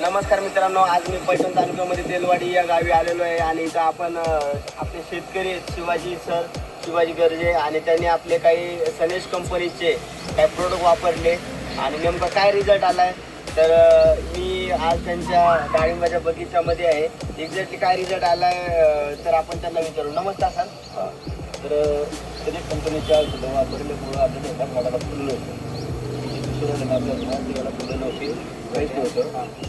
नमस्कार मित्रांनो आज मी पैठण तालुक्यामध्ये तेलवाडी या गावी आलेलो आहे आणि इथं आपण आपले शेतकरी आहेत, शिवाजी सर शिवाजी गर्जे आणि त्यांनी आपले काही सनेश कंपनीचे काही प्रोडक्ट वापरले. आणि नेमका काय रिझल्ट आला आहे तर मी आज त्यांच्या डाळिंबाच्या बगीच्यामध्ये आहे. एक्झॅक्टली काय रिझल्ट आला आहे तर आपण त्यांना विचारू. नमस्कार सर. तर सनेश कंपनीच्या औषधं वापरल्यामुळं आपल्या फुलं नव्हतं फुलं नव्हती. काहीच नव्हतं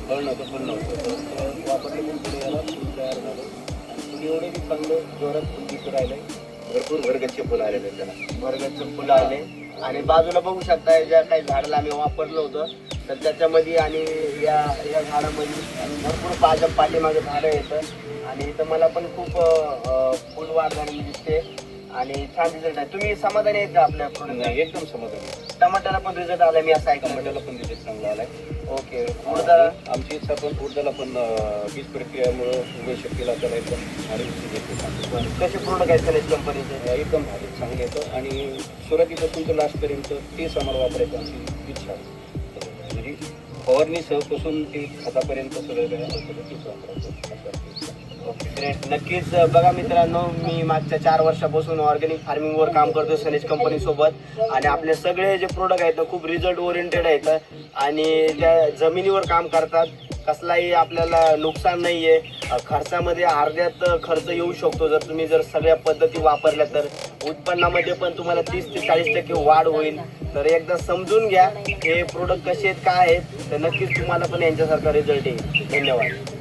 फळ नव्हतं फुल नव्हतं पुढे याला फुल तयार झालं. आणि फुल एवढे बी चांगलं जोरात फुल दिसू राहिलं. भरपूर भरगच्चे फुलं आलेले त्याला वर्गाचं फुलं आले. आणि बाजूला बघू शकता ज्या काही झाडाला आम्ही वापरलं होतं तर त्याच्यामध्ये आणि या या झाडामध्ये आणि भरपूर पाजा पाठीमागे झाडं येतं. आणि इथं मला पण खूप फुल वाढ झालेली दिसते. आणि छान रिझल्ट आहे. तुम्ही समाधानी आहेत का आपल्या प्रोडक्ट एकदम समाधानी. टमाट्याला पण रिझल्ट आला मी असं ऐकलं. टमाट्याला पण रिझल्ट चांगला आलाय. ओके. उडदाला आमची इच्छा पण उडदाला पण वीज प्रक्रियामुळं उभय शक्तीला त्याला एकदम भारी देते कसे पूर्ण काय सनेज कंपनीचे? एकदम भारी चांगले येतं. आणि सुरुवातीपासून तर लास्टपर्यंत तेच आम्हाला वापरायचं आमची इच्छा. आहे म्हणजे फवारणी सहपासून ते खतापर्यंत सगळं ग्रेट नक्कीच बघा मित्रांनो मी मागच्या चार वर्षापासून ऑर्गॅनिक फार्मिंगवर काम करतो सनेज कंपनी सोबत. आणि आपले सगळे जे प्रोडक्ट आहेत ना, खूप रिझल्ट ओरिएंटेड आहेत. आणि त्या जमिनीवर काम करतात. कसलाही आपल्याला नुकसान नाही आहे खर्चामध्ये अर्ध्यात खर्च येऊ शकतो. जर तुम्ही जर सगळ्या पद्धती वापरल्या तर उत्पन्नामध्ये पण तुम्हाला तीस ते चाळीस टक्के वाढ होईल. तर एकदा समजून घ्या हे प्रोडक्ट कसे आहेत काय आहेत तर नक्कीच तुम्हाला पण यांच्यासारखा रिझल्ट येईल. धन्यवाद.